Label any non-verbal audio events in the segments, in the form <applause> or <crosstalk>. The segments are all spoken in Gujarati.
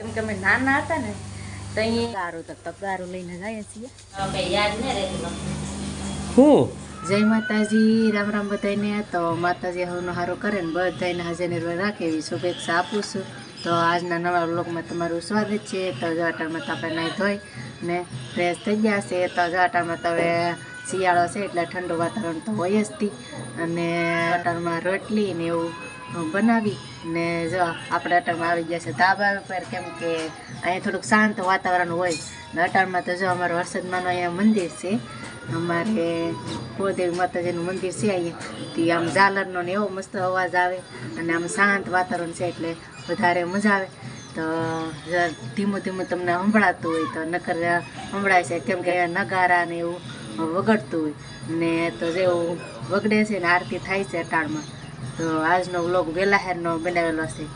કેમ કે અમે નાના હતા ને તો અહીંયા ગારું તો તગારું લઈને જઈએ છીએ. હવે યાદ ને રહેતું હું? જય માતાજી રામ રામ બધાને. તો માતાજી હવનો હારો કરે ને બધાને હાજર નિર્ભર રાખે એવી શુભેચ્છા આપું છું. તો આજના નવા બ્લોગમાં તમારું સ્વાગત છે. તો જવાટામાં તો આપણે નાહી ધોઈ ને ફ્રેશ થઈ ગયા છે. તો જવાટામાં તો હવે શિયાળો છે એટલે ઠંડુ વાતાવરણ તો હોય જ અને અટાણમાં રોટલી ને એવું બનાવી ને જો આપણે અટાણમાં આવી ગયા છે ધાબા ઉપર કેમ કે અહીંયા થોડુંક શાંત વાતાવરણ હોય. ને અટાણમાં તો જો અમારું વરસાદમાંનું અહીંયા મંદિર છે. અમારે કુળદેવી માતાજીનું મંદિર છે અહીંયા. તે આમ ઝાલરનો ને એવો મસ્ત અવાજ આવે અને આમ શાંત વાતાવરણ છે એટલે વધારે મજા આવે. તો ધીમું ધીમું તમને સંભળાતું હોય તો નકર સંભળાય છે કેમ કે નગારા ને એવું વગડતું હોય. ને તો જેવું વગડે છે ને આરતી થાય છે અટાણમાં. તો આજનો વ્લોગ વહેલા હેરનો બનાવેલો છે.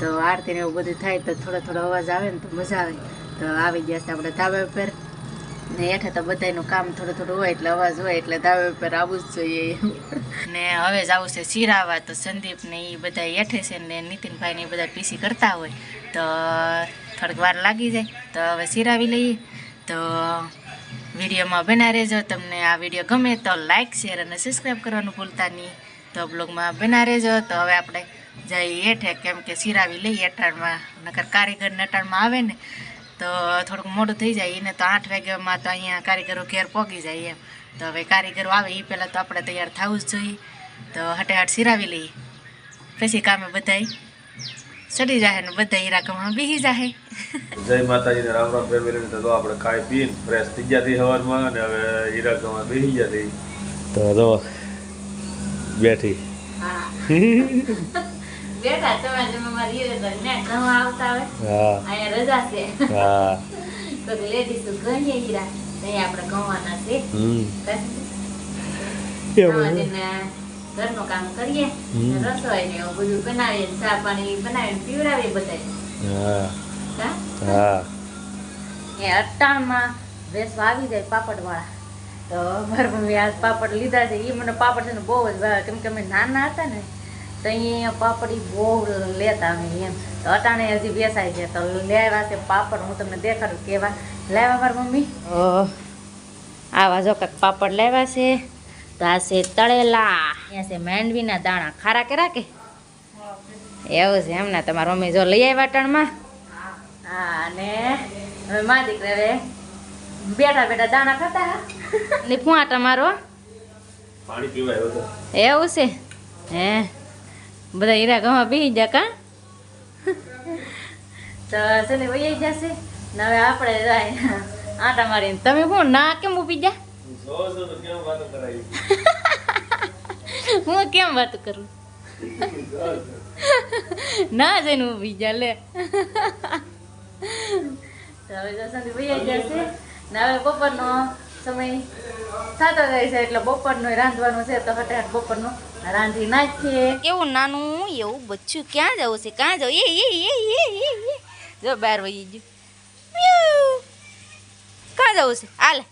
તો આરતી ને એવું બધું થાય તો થોડો થોડો અવાજ આવે ને તો મજા આવે. તો આવી ગયા છે આપણે ધાબા ઉપર. ને હેઠે તો બધાયનું કામ થોડું થોડું હોય એટલે અવાજ હોય એટલે ધાબા ઉપર આવવું જ જોઈએ. ને હવે જવું છે શિરાવા. તો સંદીપ ને એ બધા હેઠે છે ને નીતિનભાઈ ને એ બધા પીસી કરતા હોય. તો થોડીક વાર લાગી જાય. તો હવે શિરાવી લઈએ. તો વિડીયોમાં બના રહેજો. તમને આ વીડિયો ગમે તો લાઇક શેર અને સબસ્ક્રાઈબ કરવાનું ભૂલતા નહીં. તો બ્લોગમાં બના રહેજો. તો હવે આપણે જઈએ હેઠે. કેમ કે સિરાવી લઈએ અટાણમાં. નકર કારીગરને અટાણમાં આવે ને, તો થોડુંક મોડું થઈ જાય. એને તો આઠ વાગ્યામાં તો અહીંયા કારીગરો ઘેર પહોંચી જાય એમ. તો હવે કારીગરો આવે એ પહેલાં તો આપણે તૈયાર થવું જ જોઈએ. તો હટે હટ સિરાવી લઈએ. પછી કામે બધાય ચડી જાય ને બધા હીરાકમાં બીહી જાહે. જાય માતાજીને રામ રામ ફેમિલી તો આપણે ખાઈ પીને ફ્રેશ થઈ ગયા હતી અને હવે હીરાકમાં બીહી ગયા હતી તો બેઠી. <laughs> બેઠા તમારે ઘર આવતા આવે રજા છે. હા. <laughs> તો લેડીઝ ઘણીએ હીરા આપણે છે. ઘરનું કામ કરીએ. રસોઈ ને એવું બધું બનાવીએ ચા પાણી બનાવીને પીવડાવીએ બધા હા. એ અટ્ટાણમાં વેસવા આવી જાય પાપડવાળા. તો મારા મમ્મી આજ પાપડ લીધા છે. એ મને પાપડ છે ને બહુ જ ભાવે. કેમ કે અમે નાના હતા ને તો અહીંયા પાપડ એ બહુ લેતા અમે એમ. તો અટાણે હજી બેસાય છે. તો લેવા છે પાપડ. હું તમને દેખાડું કેવા. લેવા મારા મમ્મી? આવા જો કાંઈક પાપડ લેવા છે. તો આ છે તળેલા. અહીંયા છે માંડવીના દાણા. ખારા કે? રાખે એવું છે એમને તમારા મમ્મી જો લઈ આવ્યા અટાણમાં. હા અને હવે મા દીકરા બેઠા બેઠા દાણા ખાતા ને ફુવા તમારો? પાણી પીવાય હવે એવું છે? હે. બધા હીરા ગામમાં બી જા કા? તો ચલે વહી જશે. ને હવે આપણે જાય આટા મારીને. તમે શું ના કેમ ઊભી જા જો જો તો કેમ વાતો કરાવી? હું કેમ વાત કરું? ના જઈને ઊભી જા લે. તો હવે ને વહી જશે. ને હવે બપોરનો સમય થતો જાય છે એટલે બપોરનું રાંધવાનું છે તો હટાટ બપોરનું રાંધી નાખીએ. કેવું નાનું એવું બચ્ચું ક્યાં જવું છે? ક્યાં જવું? એ એ એ એ જો બહાર વહી ગયું. ક્યાં જવું છે? હાલે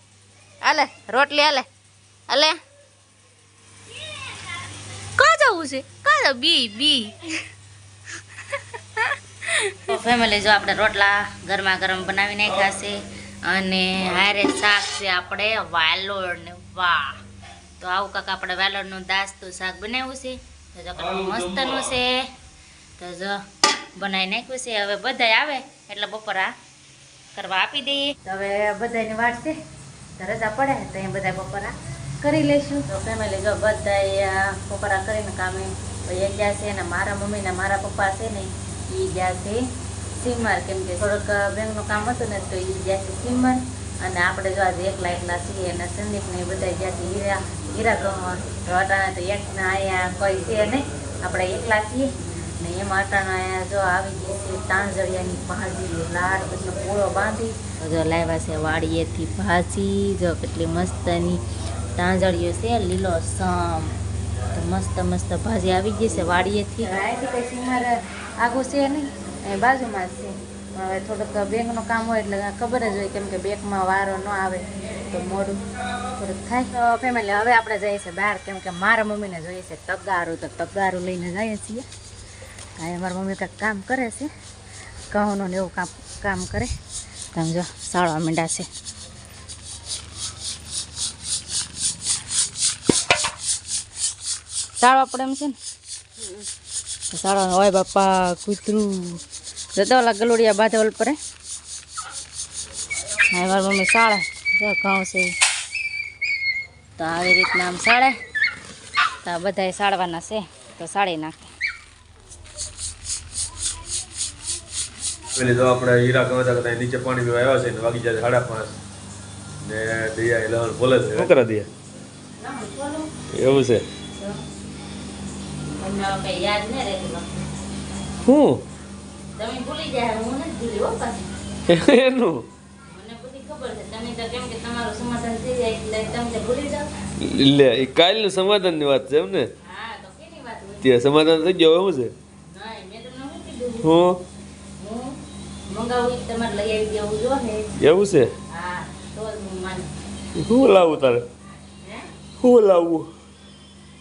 હાલે રોટલી હાલે હાલે. ક્યાં જવું છે? ક્યાં જવું? બી બી. ફેમિલી જો આપણે રોટલા ગરમા ગરમ બનાવી નાખ્યા છે. અને હારે શાક છે આપણે વાલોડ ને વાહ. તો આવું કાંક આપણે વાલોળનું દાસતું શાક બનાવ્યું છે. તો જો મસ્તનું છે. તો જો બનાવી નાખ્યું છે. હવે બધાય આવે એટલે બપોરા કરવા આપી દઈએ. તો હવે બધાની વાટ છે. તો રજા પડે તો એ બધા બપોરા કરી લઈશું. તો ફેમિલી જો બધા બપોરા કરીને કામે ગયા છે અને મારા મમ્મી ને મારા પપ્પા છે ને એ ગયા છે સીમર, કેમ કે થોડોક બેંકનું કામ હતું ને, તો એ ગયા છે સીમર અને આપણે જો આજે એકલા એકલા છીએ અને સંદીપને એ બધા છે હીરા હીરા ગમવા તો અટાણા તો એકના અહીંયા કોઈ છે નહીં. આપણે એકલા છીએ ને એમાં અટાણા અહીંયા જો આવી ગઈ છે તાંજળિયાની ભાજી લાડ પછી પૂળો બાંધી, જો લાવ્યા છે વાડીએથી ભાજી, જો કેટલી મસ્તની તાંજળીઓ છે, લીલો સમ. તો મસ્ત મસ્ત ભાજી આવી ગઈ છે વાડીએથી. આગું છે નહીં. અહીં બાજુમાં જ છે. હવે થોડુંક બેંકનું કામ હોય એટલે ખબર જ હોય કેમ કે બેંકમાં વારો ન આવે તો મોડું થોડુંક થાય. તો ફેમિલી હવે આપણે જઈએ છીએ બહાર કેમ કે મારા મમ્મીને જોઈએ છે તગારું, તો તગારું લઈને જઈએ છીએ. કાંઈ મારા મમ્મી કાંઈક કામ કરે છે. ઘઉંનું ને એવું કામ કામ કરે. તમે જો, સાળવા મીંડા છે. સાળવા પડે એમ છે ને? સાળવા હોય બાપા, કૂતરું. જતો ઓલા ગલોડિયા બાંધે ઓલ પર. હા મારી મમ્મી સાળે. જો ઘઉં છે. તો આવી રીતના આમ સાળે. તો આ બધા સાળવાના છે. તો સાળી નાખે. પેલી તો આપણે હીરા ગમે ત્યાં કદાચ નીચે પાણી પીવા આવ્યા છે ને વાગી જાય સાડા પાંચ. ને દૈયા લહણ બોલે છે. શું કરે દૈયા? એવું છે? શું તમે ભૂલી ગયા હું નથી ભૂલી હો પાછી. <laughs> એનું? મને બધી ખબર છે. તમે તો કેમ કે તમારું સમાધાન થઈ જાય એટલે તમે ભૂલી જાઓ. લે એ કાલનું સમાધાનની વાત છે એમ ને? હા તો કેની વાત હોય? ત્યાં સમાધાન થઈ ગયો એવું છે? નહીં મેં તમને શું કીધું. હું? હું મંગાવું તમારે લઈ આવી દેવું જો ને. એવું છે? હા તો હું માનું. શું લાવું તારે? શું લાવવું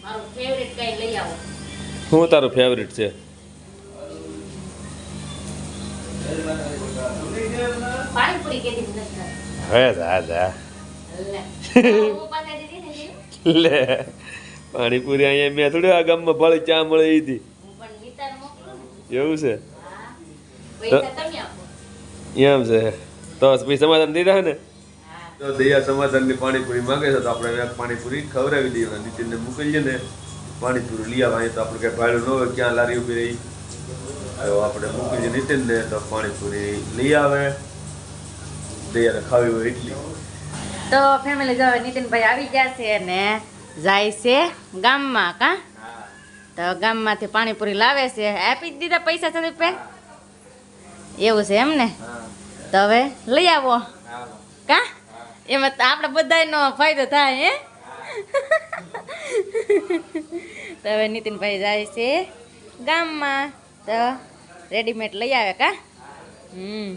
મારું ફેવરેટ કઈ લઈ આવો. શું તારું ફેવરિટ છે? પાણીપુરી કેદી નથી હે જા જા. લે. હું પાછા દીધી ને જેવું. લે. પાણીપુરી અહીંયા મેં થોડી આ ગામમાં ભાળી ચા મળે હતી. એવું છે? એમ છે. તો પછી સમાધાન દીધા ને? તો દયા સમાધાનની પાણીપુરી માંગે છે તો આપણે પાણીપુરી ખવડાવી દઈએ. નીતિનને મોકલીએ ને પાણીપુરી લઈ આવે. અહીં તો આપણે કઈ ભાડું ન હોય ક્યાં લારી ઊભી રહી. આપણે મોકલીએ નીતિનને તો પાણીપુરી લઈ આવે. દયાને ખાવી હોય તો ફેમિલી જો નીતિનભાઈ આવી ગયા છે ને જાય છે ગામમાં કા? તો ગામમાંથી પાણીપુરી લાવે છે. આપી જ દીધા પૈસા સંદીપભાઈ એવું છે એમ ને? તો હવે લઈ આવો. કા? એમાં આપણે બધાયનો ફાયદો થાય, હે? તો હવે નીતિનભાઈ જાય છે ગામમાં. તો રેડીમેડ લઈ આવે કા? હમ.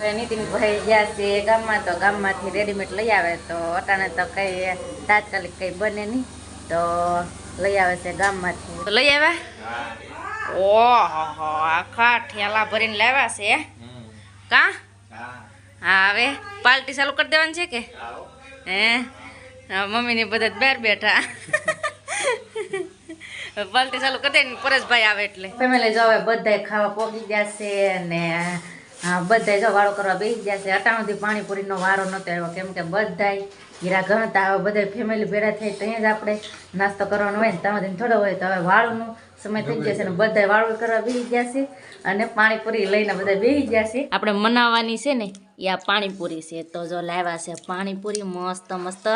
નીતિનભાઈ ગયા છે ગામમાં તો ગામમાંથી રેડીમેડ લઈ આવે તો અટાણે તો કઈ તાત્કાલિક કઈ બને નહીં તો લઈ આવે છે ગામમાંથી. તો લઈ આવ્યા? ઓહો આખા ઠેલા ભરીને લાવ્યા છે કા? હા હવે પાર્ટી ચાલુ કરી દેવાની છે કે? હે? મમ્મીની બધા બહાર બેઠા. પાર્ટી ચાલુ કરી દે ને પરેશભાઈ આવે એટલે. ફેમિલી જો હવે બધાય ખાવા પોગી ગયા છે ને હા બધાય જો વાળો કરવા બેસી ગયા છે. અટાણુંથી પાણીપુરીનો વારો નહોતો આવ્યો. કેમ કે બધાય ગીરા ગણતા હવે બધા ફેમિલી ભેગા થઈ ત્યાં જ આપણે નાસ્તો કરવાનો હોય ને તમારે થોડો હોય તો હવે વાળુનું સમય થઈ જશે ને બધા વાળું કરવા બેસી ગયા છે અને પાણીપુરી લઈને બધા બેસી ગયા છે. આપણે મનાવવાની છે ને એ આ પાણીપુરી છે. તો જો લાવ્યા છે પાણીપુરી મસ્ત મસ્ત.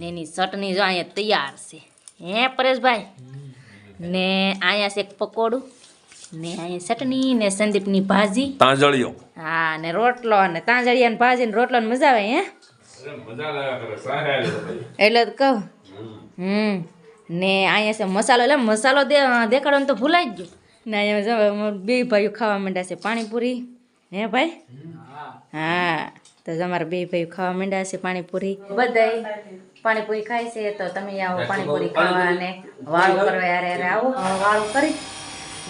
ને એની ચટણી જો અહીંયા તૈયાર છે. હે પરેશભાઈ? ને અહીંયા છે એક પકોડું. ને અહીંયા ચટણી ને સંદીપની ભાજી. તાંજળીઓ. હા ને રોટલો અને તાંજળિયા ને ભાજી ને રોટલો ને મજા આવે હે? એટલે જ કહું. હમ. ને અહીંયા છે મસાલો એટલે મસાલો દે દેખાડવાનો તો ભૂલાઈ જ ગયો. ને અહીંયા બે ભાઈઓ ખાવા માંડ્યા છે પાણીપુરી હે ભાઈ? હા તો અમારા બે ભાઈઓ ખાવા માંડ્યા છે પાણીપુરી. બધાય પાણીપુરી ખાય છે તો તમે આવો પાણીપુરી ખાવા ને વાળું કરવા યારે યારે આવો. વાળું કરી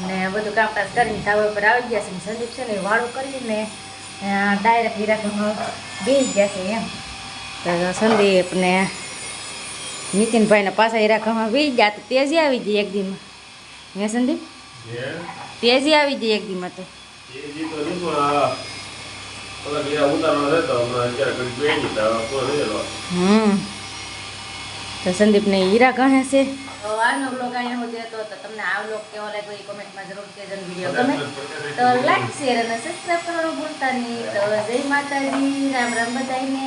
ને બધું કામકાજ કરીને ધાબા પર આવી ગયા છે ને સંદીપ છે ને વાળું કરીને ડાયરેક્ટ હીરા બેસી ગયા છે એમ. તો સંદીપ ને નીતિનભાઈના પાછા હીરા ઘરમાં બેસી ગયા તો તેજી આવી જઈ એક દીમાં. હે સંદીપ? તેજી આવી ગઈ એક દીમાં તો. હમ. તો સંદીપને હીરા ગણે છે તો આજનો બ્લોગ અહીંયા સુધી હતો. તો તમને આ બ્લોગ કેવો લાગ્યો એ કોમેન્ટમાં જરૂર કહેજો વીડિયો ગમે તો લાઈક શેર અને સબસ્ક્રાઈબ કરવાનું ભૂલતા નહીં. તો જય માતાજી રામ રામ બધાને